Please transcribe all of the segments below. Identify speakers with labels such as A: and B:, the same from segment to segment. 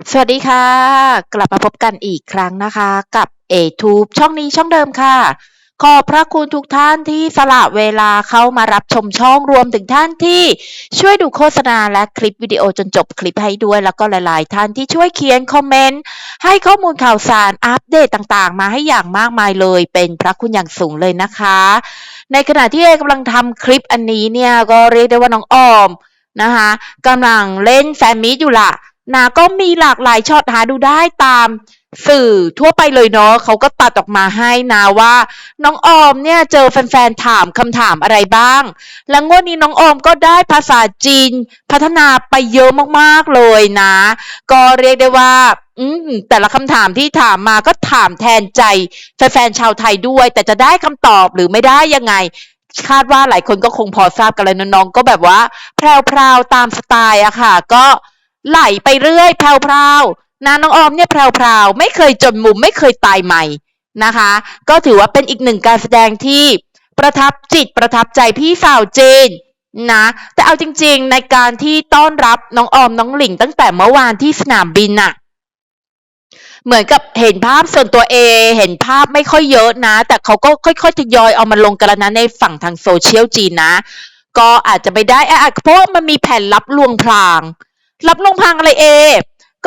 A: สวัสดีค่ะ กลับมาพบกันอีกครั้งนะคะ กับ a t u b e ช่องนี้ช่องเดิมค่ะ ขอบพระคุณทุกท่านที่สละเวลาเข้ามารับชมช่องรวมถึงท่านที่ช่วยดูโฆษณาและคลิปวิดีโอจนจบคลิปให้ด้วย แล้วก็หลายๆ ท่านที่ช่วยเขียนคอมเมนต์ ให้ข้อมูลข่าวสารอัปเดตต่างๆ มาให้อย่างมากมายเลย เป็นพระคุณอย่างสูงเลยนะคะ ในขณะที่เอกำลังทำคลิปอันนี้เนี่ยก็เรียกได้ว่าน้องออมนะคะกำลังเล่นแฟนมิตอยู่ล่ะ นะก็มีหลากหลายช็อตหาดูได้ตามสื่อทั่วไปเลยเนาะเขาก็ตัดออกมาให้นะว่า น้องออมเนี่ยเจอแฟนๆถามคำถามอะไรบ้าง แล้วงวดนี้น้องออมก็ได้ภาษาจีนพัฒนาไปเยอะมากๆเลยนะ ก็เรียกได้ว่าอืมแต่ละคำถามที่ถามมาก็ถามแทนใจแฟนๆชาวไทยด้วย แต่จะได้คำตอบหรือไม่ได้ยังไงคาดว่าหลายคนก็คงพอทราบกันเลยน้องๆก็แบบว่าแพรวๆตามสไตล์อะค่ะ ก็ ไหลไปเรื่อยแพรวๆนะน้องออมเนี่ยแพรวๆไม่เคยจนมุมไม่เคยตายใหม่นะคะ ก็ถือว่าเป็นอีกหนึ่งการแสดงที่ประทับจิตประทับใจพี่สาวจีนนะแต่เอาจริงๆในการที่ต้อนรับน้องออมน้องหลิงตั้งแต่เมื่อวานที่สนามบินน่ะเหมือนกับเห็นภาพส่วนตัวเอ เห็นภาพไม่ค่อยเยอะนะ แต่เขาก็ค่อยๆทยอยเอามาลงกันแล้วนะในฝั่งทางโซเชียลจีนนะ ก็อาจจะไม่ได้อาจเพราะมันมีแผ่นรับลวงพราง รับลงพรางอะไรเอ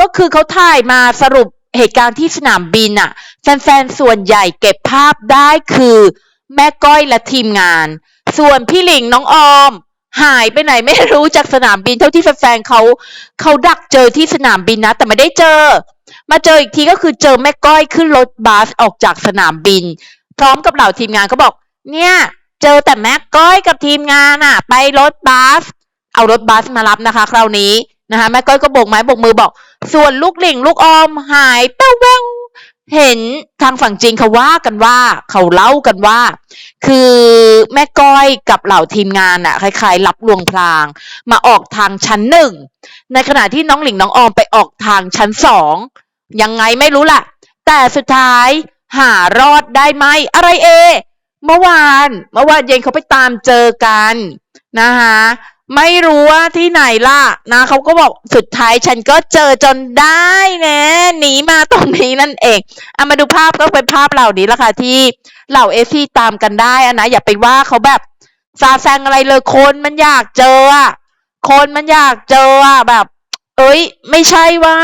A: ก็คือเขาถ่ายมาสรุปเหตุการณ์ที่สนามบินอะแฟนๆส่วนใหญ่เก็บภาพได้คือแม่ก้อยและทีมงาน ส่วนพี่หลิงน้องออม หายไปไหนไม่รู้จากสนามบินเท่าที่แฟนๆเขาเขาดักเจอที่สนามบินนะ แต่ไม่ได้เจอ มาเจออีกทีก็คือเจอแม่ก้อยขึ้นรถบัสออกจากสนามบิน พร้อมกับเหล่าทีมงานเขาบอก เนี่ย เจอแต่แม่ก้อยกับทีมงานอะไปรถบัสเอารถบัสมารับนะคะ คราวนี้ นะคะแม่ก้อยก็โบกไม้โบกมือบอก ส่วนลูกหลิงลูกออมหายแป้วแววเห็นทางฝั่งจีนเขาว่ากันว่า เขาเล่ากันว่า คือแม่ก้อยกับเหล่าทีมงานอะคล้ายๆรับลวงพราง มาออกทางชั้นหนึ่งในขณะที่น้องหลิงน้องออมไปออกทางชั้นสองยังไงไม่รู้ล่ะ แต่สุดท้ายหารอดได้ไหมอะไรเอ เมื่อวาน เมื่อวานเย็นเขาไปตามเจอกันนะคะ ไม่รู้ว่าที่ไหนล่ะนะเขาก็บอกสุดท้ายฉันก็เจอจนได้นะหนีมาตรงนี้นั่นเองเอามาดูภาพก็เป็นภาพเหล่านี้ละค่ะที่เหล่าเอซี่ตามกันได้อะนะอย่าไปว่าเขาแบบซาแซงอะไรเลยคนมันอยากเจออะคนมันอยากเจออะแบบ เอ้ย ไม่ใช่ว่า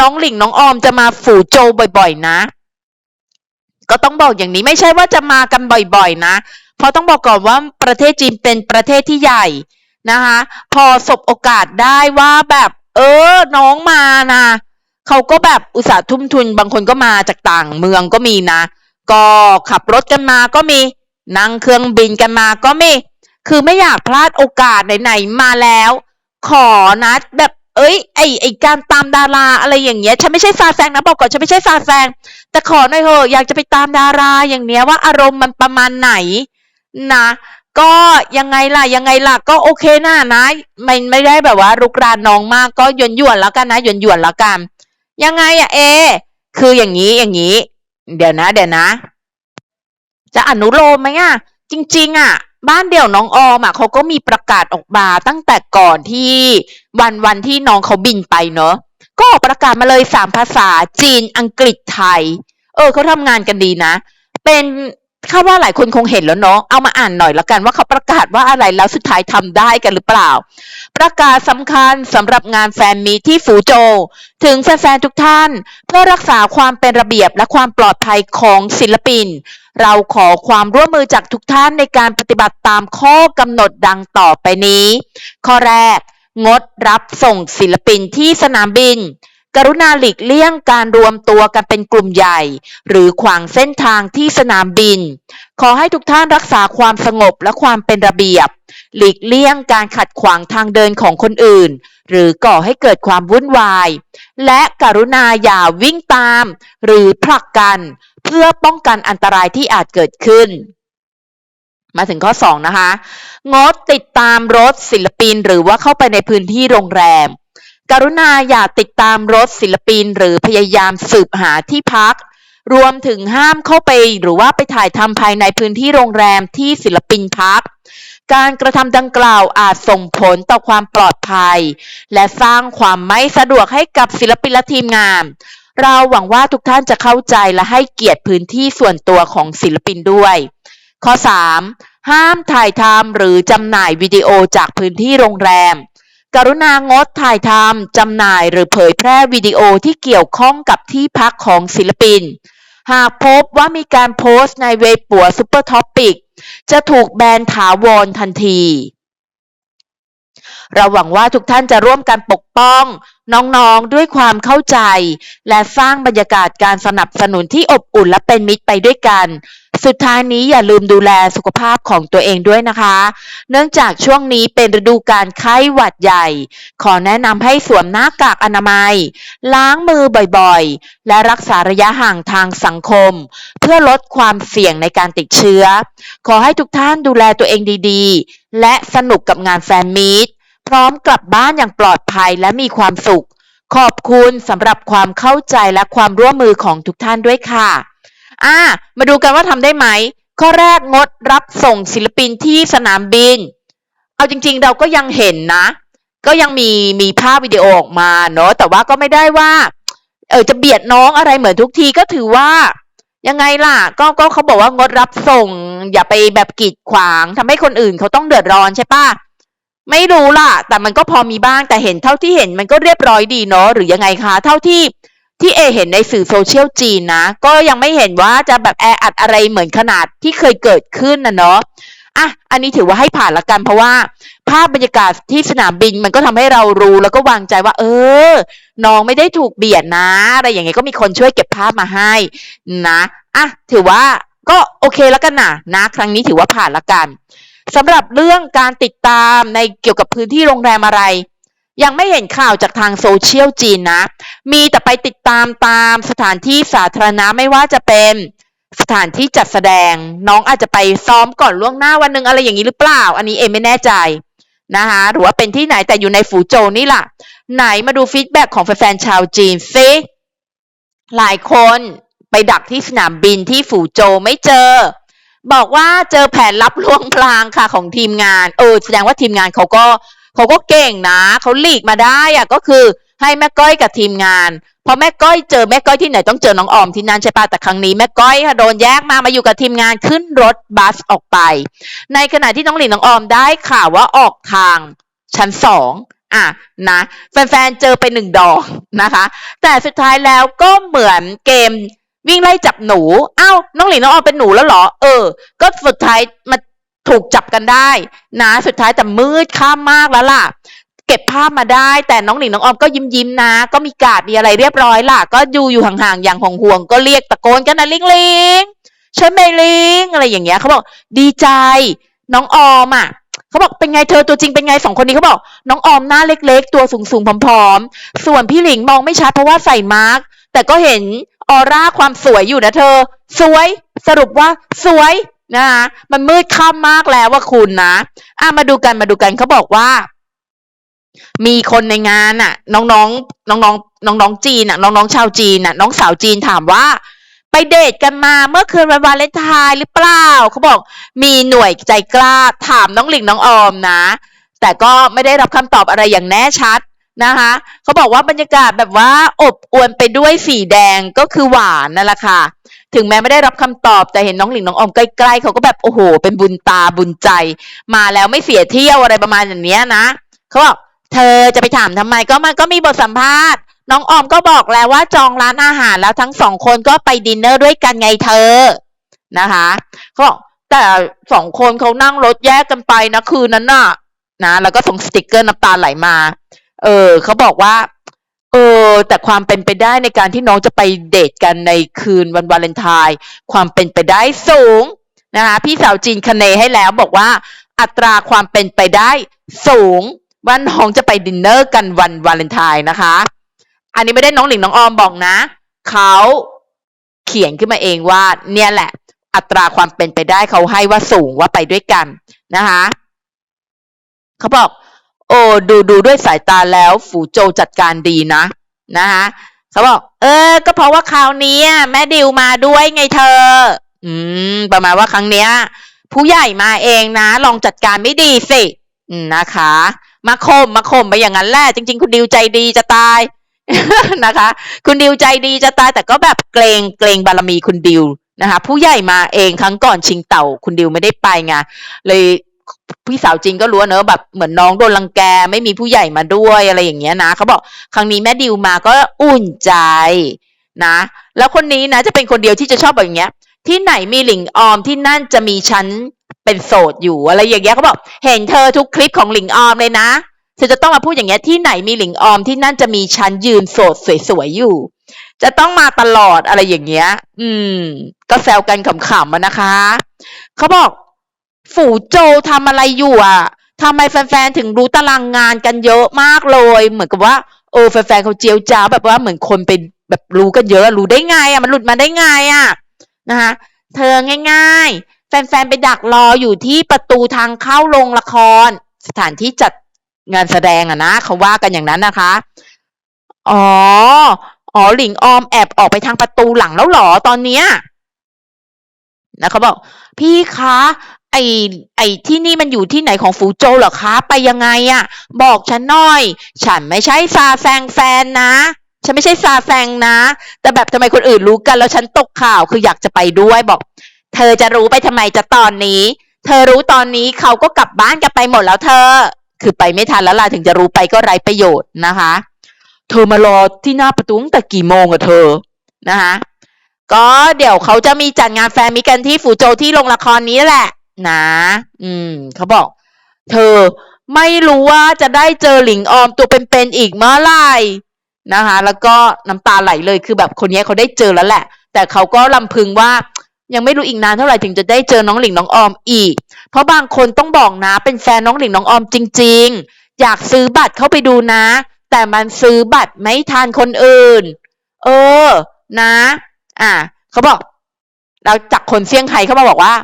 A: น้องหลิงน้องออมจะมาฝูโจบ่อยๆนะ ก็ต้องบอกอย่างนี้ไม่ใช่ว่าจะมากันบ่อยๆนะ เพราะต้องบอกก่อนว่าประเทศจีนเป็นประเทศที่ใหญ่ นะคะ พอสบโอกาสได้ว่าแบบ เออ น้องมานะเขาก็แบบอุตส่าห์ทุ่มทุน บางคนก็มาจากต่างเมืองก็มีนะ ก็ขับรถกันมาก็มี นั่งเครื่องบินกันมาก็มี คือไม่อยากพลาดโอกาสไหนๆมาแล้ว ขอนะแบบเอ้ยไอไอการตามดาราอะไรอย่างเงี้ยฉันไม่ใช่ซาแซงนะบอกก่อนฉันไม่ใช่ซาแซงแต่ขอหน่อยเถอะอยากจะไปตามดาราอย่างเนี้ยว่าอารมณ์มันประมาณไหนนะ ก็ยังไงล่ะยังไงล่ะก็โอเคนะนะไมันไม่ได้แบบว่ารุกรานน้องมากก็หยวนหยวนแล้วกันนะหยวนหยวนแล้วกัน ยังไงอะเอ คืออย่างนี้อย่างนี้ เดี๋ยวนะ เดี๋ยวนะ จะอนุโลมไหมอะจริง ๆอะบ้านเดี่ยวน้องออมอะเขาก็มีประกาศออกมาตั้งแต่ก่อนที่วันวันที่น้องเขาบินไปเนอะก็ออกประกาศมาเลยสามภาษาจีนอังกฤษไทย เออเขาทำงานกันดีนะ เป็น คาดว่าหลายคนคงเห็นแล้วเนาะ เอามาอ่านหน่อยละกันว่าเขาประกาศว่าอะไรแล้วสุดท้ายทำได้กันหรือเปล่า ประกาศสำคัญสำหรับงานแฟนมีที่ฝูโจวถึงแฟนๆทุกท่าน เพื่อรักษาความเป็นระเบียบและความปลอดภัยของศิลปิน เราขอความร่วมมือจากทุกท่านในการปฏิบัติตามข้อกำหนดดังต่อไปนี้ ข้อแรก งดรับส่งศิลปินที่สนามบิน กรุณาหลีกเลี่ยงการรวมตัวกันเป็นกลุ่มใหญ่ หรือขวางเส้นทางที่สนามบิน ขอให้ทุกท่านรักษาความสงบและความเป็นระเบียบ หลีกเลี่ยงการขัดขวางทางเดินของคนอื่น หรือก่อให้เกิดความวุ่นวาย และกรุณาอย่าวิ่งตาม หรือผลักกัน เพื่อป้องกันอันตรายที่อาจเกิดขึ้นมาถึงข้อ 2 นะคะ งดติดตามรถศิลปินหรือว่าเข้าไปในพื้นที่โรงแรม กรุณาอย่าติดตามรถศิลปิน หรือพยายามสืบหาที่พัก รวมถึงห้ามเข้าไปหรือว่าไปถ่ายทำภายในพื้นที่โรงแรมที่ศิลปินพัก การกระทำดังกล่าวอาจส่งผลต่อความปลอดภัย และสร้างความไม่สะดวกให้กับศิลปินและทีมงาน เราหวังว่าทุกท่านจะเข้าใจและให้เกียรติพื้นที่ส่วนตัวของศิลปินด้วย ข้อ 3. ห้ามถ่ายทำหรือจำหน่ายวิดีโอจากพื้นที่โรงแรม กรุณางดถ่ายทำ จำหน่ายหรือเผยแพร่วิดีโอที่เกี่ยวข้องกับที่พักของศิลปิน หากพบว่ามีการโพสต์ในเว็บปัวซูเปอร์ท็อปิกจะถูกแบนถาวรทันที เราหวังว่าทุกท่านจะร่วมกันปกป้อง น้องๆด้วยความเข้าใจ และสร้างบรรยากาศการสนับสนุนที่อบอุ่นและเป็นมิตรไปด้วยกัน สุดท้ายนี้อย่าลืมดูแลสุขภาพของตัวเองด้วยนะคะ เนื่องจากช่วงนี้เป็นฤดูการไข้หวัดใหญ่ ขอแนะนำให้สวมหน้ากากอนามัย ล้างมือบ่อยๆ และรักษาระยะห่างทางสังคม เพื่อลดความเสี่ยงในการติดเชื้อ ขอให้ทุกท่านดูแลตัวเองดีๆ และสนุกกับงานแฟนมีตพร้อมกลับบ้านอย่างปลอดภัยและมีความสุข ขอบคุณสำหรับความเข้าใจและความร่วมมือของทุกท่านด้วยค่ะ อ่า มาดูกันว่าทำได้ไหม ข้อแรกงดรับส่งศิลปินที่สนามบิน เอาจริง ๆ เราก็ยังเห็นนะ ก็ยังมีมีภาพวิดีโอออกมาเนอะแต่ว่าก็ไม่ได้ว่า เออจะเบียดน้องอะไรเหมือนทุกทีก็ถือว่ายังไงล่ะ ก็ก็เขาบอกว่างดรับส่ง อย่าไปแบบกีดขวางทำให้คนอื่นเขาต้องเดือดร้อนใช่ปะไม่รู้ล่ะ แต่มันก็พอมีบ้างแต่เห็นเท่าที่เห็นมันก็เรียบร้อยดีเนาะหรือยังไงคะ เท่าที่ ที่เอเห็นในสื่อโซเชียลจีนนะ ก็ยังไม่เห็นว่าจะแบบแออัดอะไรเหมือนขนาดที่เคยเกิดขึ้นนะเนาะอะอันนี้ถือว่าให้ผ่านละกันเพราะว่า ภาพบรรยากาศที่สนามบินมันก็ทำให้เรารู้แล้วก็วางใจว่า เออ น้องไม่ได้ถูกเบียดนะ อะไรอย่างเงี้ยก็มีคนช่วยเก็บภาพมาให้นะอะถือว่าก็โอเคแล้วกันนะนะ ครั้งนี้ถือว่าผ่านละกันสำหรับเรื่องการติดตามในเกี่ยวกับพื้นที่โรงแรมอะไร ยังไม่เห็นข่าวจากทางโซเชียลจีนนะ มีแต่ไปติดตามตามสถานที่สาธารณะไม่ว่าจะเป็นสถานที่จัดแสดง น้องอาจจะไปซ้อมก่อนล่วงหน้าวันหนึ่งอะไรอย่างนี้หรือเปล่า อันนี้เอไม่แน่ใจนะคะหรือว่าเป็นที่ไหนแต่อยู่ในฝูโจวนี่ล่ะ ไหนมาดูฟีดแบ็ของแฟนๆชาวจีนซิหลายคนไปดักที่สนามบินที่ฝูโจวไม่เจอ บอกว่าเจอแผนลับลวงพลางค่ะของทีมงาน เออ แสดงว่าทีมงานเขาก็ เขาก็เก่งนะเขาหลีกมาได้อะก็คือให้แม่ก้อยกับทีมงานพอแม่ก้อยเจอแม่ก้อยที่ไหนต้องเจอน้องออมที่นั่นใช่ปะแต่ครั้งนี้แม่ก้อยค่ะโดนแยกมามาอยู่กับทีมงานขึ้นรถบัสออกไป ในขณะที่น้องหลินน้องออมได้ข่าวว่าออกทางชั้นสองอะนะแฟนๆเจอไปหนึ่งดอกนะคะ แต่สุดท้ายแล้วก็เหมือนเกมวิ่งไล่จับหนู เอ้า น้องหลินน้องออมเป็นหนูแล้วเหรอ เออ ก็สุดท้ายมา ถูกจับกันได้นะสุดท้ายแต่มืดค่ามากแล้วล่ะ เก็บภาพมาได้ แต่น้องหลิงน้องออมก็ยิ้มยิ้มนะ ก็มีกาดมีอะไรเรียบร้อยล่ะ ก็ดูอยู่ห่างๆอย่างห่วงห่วงก็เรียกตะโกนกันนะลิงลิงใช่ไหมลิงอะไรอย่างเงี้ยเขาบอกดีใจ น้องออมอะเขาบอกเป็นไงเธอตัวจริงเป็นไงสองคนนี้เขาบอก น้องออมหน้าเล็ก ๆ ตัวสูงๆผอมๆส่วนพี่หลิงมองไม่ชัดเพราะว่าใส่มาร์กแต่ก็เห็นออร่าความสวยอยู่นะเธอ สวย สรุปว่าสวย นะคะมันมืดค่ำมากแล้วว่าคุณนะอะมาดูกันมาดูกันเขาบอกว่า มีคนในงานน่ะ น้องๆน้องๆน้องๆจีนน่ะ น้องๆชาวจีนน่ะ น้องสาวจีนถามว่า ไปเดทกันมาเมื่อคืนวันวาเลนไทน์หรือเปล่าเขาบอก มีหน่วยใจกล้าถามน้องหลิงน้องออมนะ แต่ก็ไม่ได้รับคำตอบอะไรอย่างแน่ชัด นะคะเขาบอกว่าบรรยากาศแบบว่าอบอวลไปด้วยสีแดงก็คือหวานนั่นแหละค่ะ ถึงแม้ไม่ได้รับคำตอบแต่เห็นน้องหลิงน้องอมใกล้ๆเขาก็แบบโอ้โห เป็นบุญตาบุญใจ มาแล้วไม่เสียเที่ยวอะไรประมาณอย่างเนี้ยนะเขาบอกเธอจะไปถามทำไมก็มันก็มีบทสัมภาษณ์ น้องออมก็บอกแล้วว่าจองร้านอาหารแล้วทั้งสองคนก็ไปดินเนอร์ด้วยกันไงเธอนะคะเขาบอกแต่สองคนเขานั่งรถแยกกันไปนะคืนนั้นน่ะนะแล้วก็ส่งสติกเกอร์น้ำตาไหลมา เออเขาบอกว่า เออ แต่ความเป็นไปได้ในการที่น้องจะไปเดทกันในคืนวันวาเลนไทน์ความเป็นไปได้สูงนะคะพี่สาวจีนคเนให้แล้วบอกว่า อัตราความเป็นไปได้สูงว่าน้องจะไปดินเนอร์กันวันวาเลนไทน์นะคะ อันนี้ไม่ได้น้องหลิงน้องออมบอกนะเขาเขียนขึ้นมาเองว่า เนี่ยแหละ อัตราความเป็นไปได้เขาให้ว่าสูงว่าไปด้วยกันนะคะเขาบอก โอ้ดูดูด้วยสายตาแล้วฝูโจจัดการดีนะนะคะเขาบอกเออ ก็เพราะว่าคราวนี้แม่ดิวมาด้วยไงเธอ อืม ประมาณว่าครั้งเนี้ย ผู้ใหญ่มาเองนะ ลองจัดการไม่ดีสินะคะ มาข่มมาข่มไปอย่างนั้นแหละจริง ๆ คุณดิวใจดีจะตายนะคะ คุณดิวใจดีจะตายแต่ก็แบบเกรงเกรงบารมีคุณดิวนะคะ ผู้ใหญ่มาเองครั้งก่อนชิงเต่า คุณดิวไม่ได้ไปไงเลย พี่สาวจริงก็รู้วเนอะแบบเหมือนน้องโดนรังแกไม่มีผู้ใหญ่มาด้วยอะไรอย่างเงี้ยนะเขาบอกครั้งนี้แม่ดิวมาก็อุ่นใจนะ แล้วคนนี้นะจะเป็นคนเดียวที่จะชอบแบบอย่างเงี้ย ที่ไหนมีหลิงออมที่นั่นจะมีฉันเป็นโสดอยู่อะไรอย่างเงี้ยเขาบอกเห็นเธอทุกคลิปของหลิงออมเลยนะเธอจะต้องมาพูดอย่างเงี้ยที่ไหนมีหลิงออมที่นั่นจะมีฉันยืนโสดสวยๆอยู่ จะต้องมาตลอดอะไรอย่างเงี้ย อืม ก็แซวกันขำๆอะนะคะเขาบอก ฝูโจทำอะไรอยู่อะทำไมแฟนๆถึงรู้ตารางงานกันเยอะมากเลย เหมือนกับว่าเออแฟนๆเขาเจียวจ้าแบบว่าเหมือนคนไปแบบรู้กันเยอะรู้ได้ไงอะมันหลุดมาได้ไงอะนะคะเธอง่าย ๆ แฟนๆไปดักรออยู่ที่ประตูทางเข้าโรงละคร สถานที่จัดงานแสดงอะนะเขาว่ากันอย่างนั้นนะคะ อ๋ออ๋อหลิงออมแอบออกไปทางประตูหลังแล้วหรอตอนเนี้ยนะเขาบอก พี่คะ ไอ้ไอ้ที่นี่มันอยู่ที่ไหนของฟูโจเหรอคะ ไปยังไงอะบอกฉันหน่อย ฉันไม่ใช่ซาแซงแฟนนะ ฉันไม่ใช่ซาแซงนะ แต่แบบทำไมคนอื่นรู้กันแล้วฉันตกข่าวคืออยากจะไปด้วยบอก เธอจะรู้ไปทำไมจะตอนนี้ เธอรู้ตอนนี้เขาก็กลับบ้านกันไปหมดแล้วเธอ คือไปไม่ทันแล้วล่ะถึงจะรู้ไปก็ไร้ประโยชน์นะคะ เธอมารอที่หน้าประตูตั้งแต่กี่โมงอะเธอนะคะก็เดี๋ยวเขาจะมีจัดงานแฟนมิกันที่ฟูโจที่โรงละครนี้แหละ นะ อืม เขาบอก เธอไม่รู้ว่าจะได้เจอหลิงออมตัวเป็นๆอีกเมื่อไหร่นะคะ แล้วก็น้ำตาไหลเลยคือแบบคนนี้เขาได้เจอแล้วแหละ แต่เขาก็ลำพึงว่ายังไม่รู้อีกนานเท่าไหร่ถึงจะได้เจอน้องหลิงน้องออมอีก เพราะบางคนต้องบอกนะ เป็นแฟนน้องหลิงน้องออมจริง ๆ อยากซื้อบัตรเข้าไปดูนะ แต่มันซื้อบัตรไม่ทันคนอื่น เออ นะ อะเขาบอกเราจากคนเซี่ยงไฮ้เขามาบอกว่า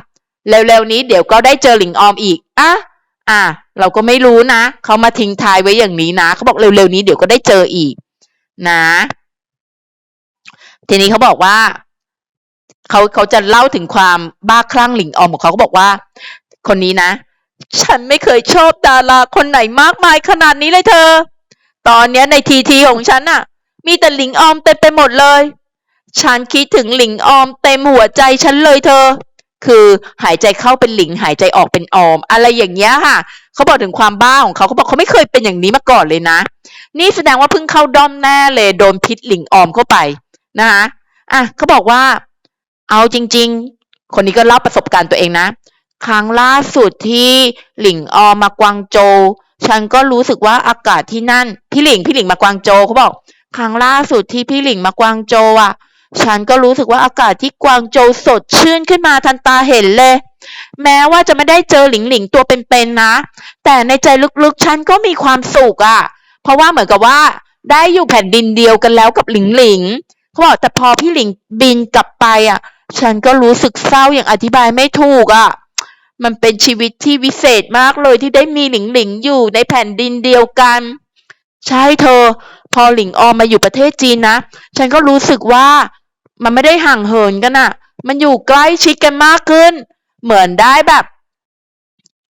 A: เร็วๆนี้เดี๋ยวก็ได้เจอหลิงออมอีกอะอะเราก็ไม่รู้นะเขามาทิ้งทายไว้อย่างนี้นะเขาบอกเร็วๆนี้เดี๋ยวก็ได้เจออีก นะ ทีนี้เขาบอกว่าเขาเขาจะเล่าถึงความบ้าคลั่งหลิงออมของเขาเขาบอกว่า คนนี้นะ ฉันไม่เคยชอบดาราคนไหนมากมายขนาดนี้เลยเธอ ตอนเนี้ยในทีทีของฉันน่ะ มีแต่หลิงออมเต็มไปหมดเลย ฉันคิดถึงหลิงออมเต็มหัวใจฉันเลยเธอ คือหายใจเข้าเป็นหลิงหายใจออกเป็นออม อะไรอย่างเงี้ยค่ะเขาบอกถึงความบ้าของเขาเขาบอกเขาไม่เคยเป็นอย่างนี้มาก่อนเลยนะ นี่แสดงว่าเพิ่งเข้าด้อมแน่เลยโดนพิษหลิงออมเข้าไปนะคะอะเขาบอกว่า เอาจริง ๆ คนนี้ก็เล่าประสบการณ์ตัวเองนะ ครั้งล่าสุดที่หลิงออมมากวางโจวฉันก็รู้สึกว่าอากาศที่นั่น พี่หลิงพี่หลิงมากวางโจวเขาบอก ครั้งล่าสุดที่พี่หลิงมากวางโจวอะ ฉันก็รู้สึกว่าอากาศที่กวางโจวสดชื่นขึ้นมาทันตาเห็นเลย แม้ว่าจะไม่ได้เจอหลิงหลิงตัวเป็นๆนะ แต่ในใจลึกๆ ฉันก็มีความสุขอะ เพราะว่าเหมือนกับว่าได้อยู่แผ่นดินเดียวกันแล้วกับหลิงหลิงเขาบอกแต่พอพี่หลิงบินกลับไปอะ ฉันก็รู้สึกเศร้าอย่างอธิบายไม่ถูกอะ มันเป็นชีวิตที่วิเศษมากเลยที่ได้มีหลิงหลิงอยู่ในแผ่นดินเดียวกัน ใช่เธอ พอหลิงออมมาอยู่ประเทศจีนนะ ฉันก็รู้สึกว่ามันไม่ได้ห่างเหินกันอะมันอยู่ใกล้ชิดกันมากขึ้น เหมือนได้แบบ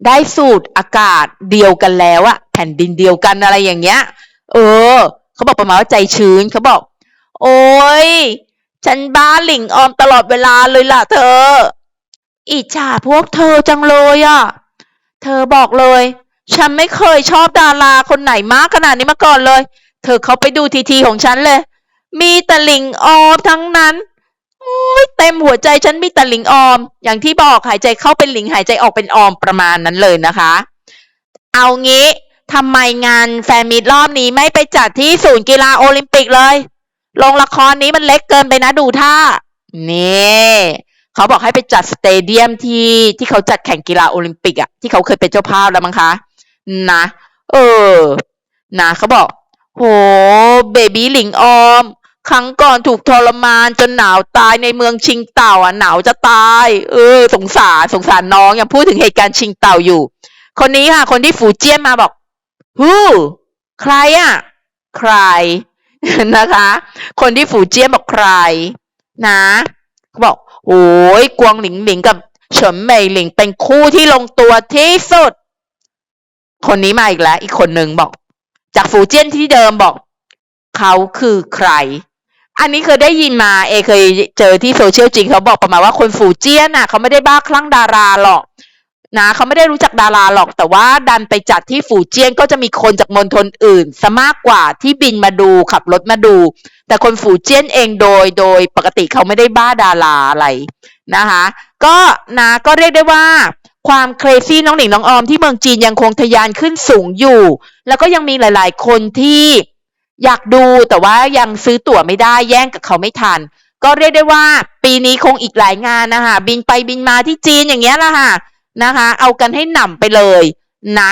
A: ได้สูตรอากาศเดียวกันแล้วอะแผ่นดินเดียวกันอะไรอย่างเงี้ย เออ เขาบอกประมาณว่าใจชื้นเขาบอก โอ้ยฉันบ้าหลิงออมตลอดเวลาเลยล่ะเธอ อิจฉาพวกเธอจังเลยอะเธอบอกเลย ฉันไม่เคยชอบดาราคนไหนมากขนาดนี้มาก่อนเลย เธอเขาไปดูทีทีของฉันเลย มีแต่หลิงออมทั้งนั้นโอ้ยเต็มหัวใจฉันมีแต่หลิงออม อย่างที่บอกหายใจเข้าเป็นหลิงหายใจออกเป็นออมประมาณนั้นเลยนะคะ เอางี้ทำไมงานแฟนมีตรอบนี้ไม่ไปจัดที่ศูนย์กีฬาโอลิมปิกเลยโรงละครนี้มันเล็กเกินไปนะดูท่า นี่เขาบอกให้ไปจัดสเตเดียมที่ที่เขาจัดแข่งกีฬาโอลิมปิกอะที่เขาเคยเป็นเจ้าภาพแล้วมั้งคะ นะ เออ นะเขาบอก โห เบบี้หลิงออม ครั้งก่อนถูกทรมานจนหนาวตายในเมืองชิงเต่าอะหนาวจะตาย เออ สงสารสงสารน้องยังพูดถึงเหตุการณ์ชิงเต่าอยู่ คนนี้ค่ะ คนที่ฝูเจี้ยนมาบอกฮู้ใครอะ ใครนะคะ คนที่ฝูเจี้ยนบอกใคร นะเขาบอกโอ้ยกวางหลิงหลิงกับเฉินเหมยหลิงเป็นคู่ที่ลงตัวที่สุด คนนี้มาอีกแล้ว อีกคนหนึ่งบอก จากฟูเจียนที่เดิมบอกเขาคือใคร อันนี้เคยได้ยินมา เอเคยเจอที่โซเชียลจริงเขาบอกประมาณว่าคนฟูเจียนน่ะเขาไม่ได้บ้าคลั่งดาราหรอกนะเขาไม่ได้รู้จักดาราหรอก แต่ว่าดันไปจัดที่ฝูเจี้ยนก็จะมีคนจากมณฑลอื่นซะมากกว่าที่บินมาดูขับรถมาดู แต่คนฝูเจี้ยนเองโดยโดยปกติเขาไม่ได้บ้าดาราอะไรนะคะ ก็นะก็เรียกได้ว่า ความเครซี่น้องหนิงน้องออมที่เมืองจีนยังคงทะยานขึ้นสูงอยู่ แล้วก็ยังมีหลาย ๆ คนที่อยากดูแต่ว่ายังซื้อตั๋วไม่ได้แย่งกับเขาไม่ทัน ก็เรียกได้ว่า ปีนี้คงอีกหลายงานนะคะบินไปบินมาที่จีนอย่างเงี้ยละค่ะนะคะ เอากันให้หนำไปเลยนะ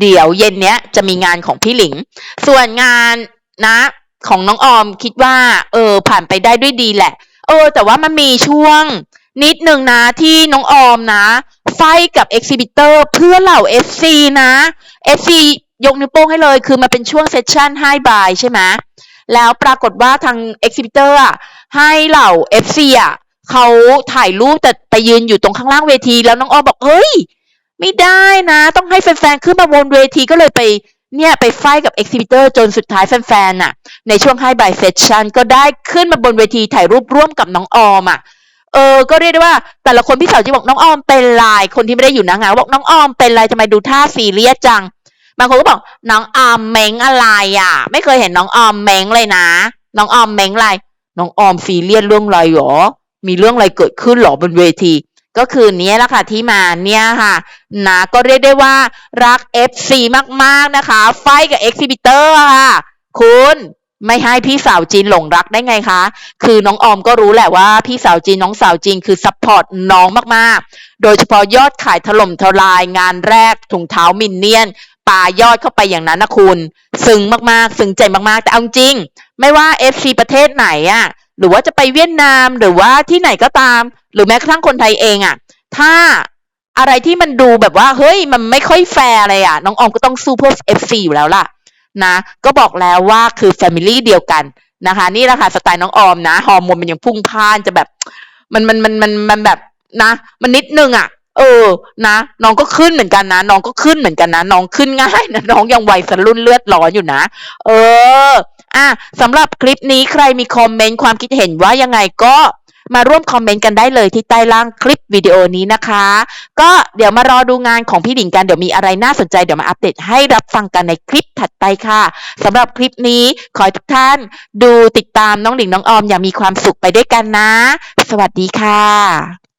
A: เดี๋ยวเย็นเนี้ยจะมีงานของพี่หลิง ส่วนงานนะของน้องออมคิดว่า เออ ผ่านไปได้ด้วยดีแหละ เออ แต่ว่ามันมีช่วง นิดหนึ่งนะที่น้องออมนะไฟกับเอ็กซิบิเตอร์เพื่อเหล่า FC นะ FC ยกนิ้วโป้งให้เลยคือมันเป็นช่วงเซสชั่นไฮบายใช่ไหมแล้วปรากฏว่าทางเอ็กซิบิเตอร์อะให้เหล่า FC อะเขาถ่ายรูปแต่ไปยืนอยู่ตรงข้างล่างเวที แล้วน้องออมบอกเฮ้ย ไม่ได้นะ ต้องให้แฟนๆขึ้นมาบนเวทีก็เลยไปเนี่ยไปไฟกับเอ็กซิบิเตอร์จนสุดท้ายแฟนๆน่ะ ในช่วงไฮบายเซสชันก็ได้ขึ้นมาบนเวทีถ่ายรูปร่วมกับน้องออมอะ เออ ก็เรียกได้ว่า แต่ละคนพี่สาวจีบอกน้องออมเป็นลาย คนที่ไม่ได้อยู่นางานบอกน้องออมเป็นลายทำไมดูท่าซีเรียสจัง บางคนก็บอกน้องออมเม้งอะไรอะ ไม่เคยเห็นน้องออมเม้งเลยนะ น้องออมเม้งอะไร น้องออมซีเรียสเรื่องอะไรหรอ มีเรื่องอะไรเกิดขึ้นหรอบนเวที ก็คือเนี้ยแหละค่ะที่มาเนี่ยค่ะนะก็เรียกได้ว่ารัก FC มากๆนะคะ ไฟกับ Exhibitor ค่ะ คุณ ไม่ให้พี่สาวจีนหลงรักได้ไงคะ คือน้องออมก็รู้แหละว่าพี่สาวจีนน้องสาวจีนคือซัพพอร์ตน้องมากๆ โดยเฉพาะยอดขายถล่มทลายงานแรกถุงเท้ามินเนี่ยนปายอดเข้าไปอย่างนั้นนะคุณ ซึ้งมากๆ ซึ้งใจมากๆ แต่เอาจริง ไม่ว่า FC ประเทศไหนอะหรือว่าจะไปเวียดนามหรือว่าที่ไหนก็ตาม หรือแม้กระทั่งคนไทยเองอะถ้าอะไรที่มันดูแบบว่าเฮ้ยมันไม่ค่อยแฟร์อะไรอะน้องออมก็ต้องสู้เพื่อ FC อยู่แล้วล่ะ นะก็บอกแล้วว่าคือ Family เดียวกันนะคะ นี่แหละค่ะสไตล์น้องออมนะฮอร์โมนมันยังพุ่งพ่านจะแบบ มันมันมันมันมันแบบนะ มันนิดนึงอะ เออ นะน้องก็ขึ้นเหมือนกันนะน้องก็ขึ้นเหมือนกันนะน้องขึ้นง่ายนะน้องยังวัยสรุ่นเลือดร้อนอยู่นะ เออ อะสำหรับคลิปนี้ใครมีคอมเมนต์ความคิดเห็นว่ายังไงก็ มาร่วมคอมเมนต์กันได้เลยที่ใต้ล่างคลิปวิดีโอนี้นะคะ ก็เดี๋ยวมารอดูงานของพี่หลิงกันเดี๋ยวมีอะไรน่าสนใจเดี๋ยวมาอัปเดตให้รับฟังกันในคลิปถัดไปค่ะสำหรับคลิปนี้ขอทุกท่านดูติดตามน้องหลิงน้องออมอย่างมีความสุขไปด้วยกันนะ สวัสดีค่ะ